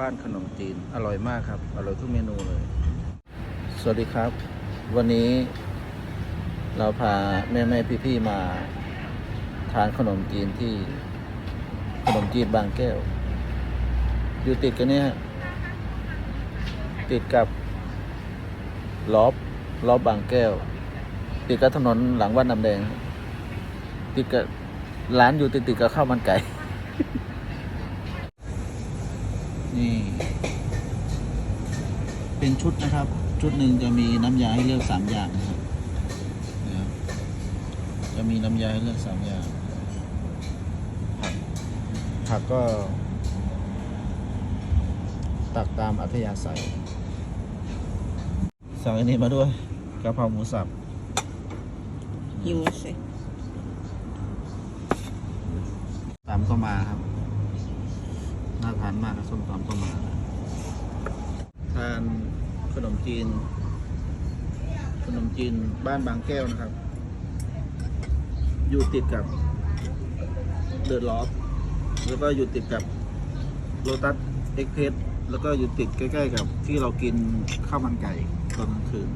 บ้านขนมจีน อร่อยมากครับ อร่อยทุกเมนูเลย สวัสดีครับ วันนี้ เราพาแม่แม่พี่พี่มาทานขนมจีนที่ขนมจีนบางแก้ว อยู่ติดกันเนี่ยติดกับล้อบล้อบบางแก้ว ติดกับถนนหลังวัดน้ำแดง ติดกับร้านอยู่ติดติดกับข้าวมันไก่ นี่ เป็นชุดนะครับ ชุดหนึ่งจะมีน้ำยาให้เลือกสามอย่างนะครับนะครับจะมีน้ำยาให้เลือกสามอย่างผักผักก็ ตักตามอัธยาศัยสั่งอันนี้มาด้วยกะเพราหมูสับหิวสิตามก็มาครับ น่าทานมากครับส้มตำก็มาทานขนมจีน ขนมจีนบ้านบางแก้วนะครับ อยู่ติดกับเดอะล็อบแล้วก็อยู่ติดกับโ o ตัสเอ็กเพสแล้วก็อยู่ติดใกล้ ๆ กับที่เรากินข้าวมันไก่ตอนกลางคืน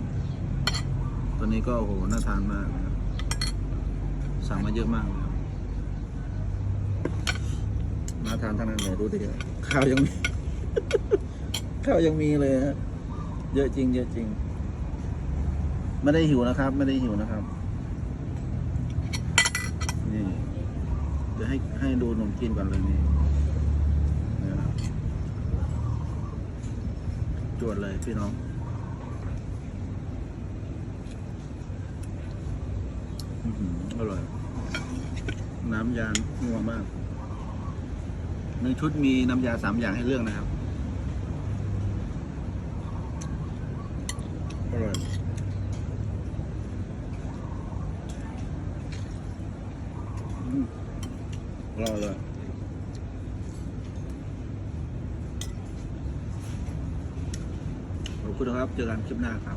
ตอนนี้ก็โอ้โหน่าทานมากนะครับสั่งมาเยอะมากเลยครับ น่าทานทั้งนั้นเลยดูดิข้าวยังมี ข้าวยังมีเลยฮะเยอะจริง เยอะจริง ไม่ได้หิวนะครับ ไม่ได้หิวนะครับ นี่เดี๋ยวให้ให้ดูขนมจีนก่อนเลยนี่นี่นะครับจวดเลยพี่น้องอื้อหืออร่อย น้ำยานัวมาก ในชุดมีน้ำยาสามอย่างให้เลือกนะครับอร่อยอร่อยเลยขอบคุณนะครับ เจอกันคลิปหน้าครับ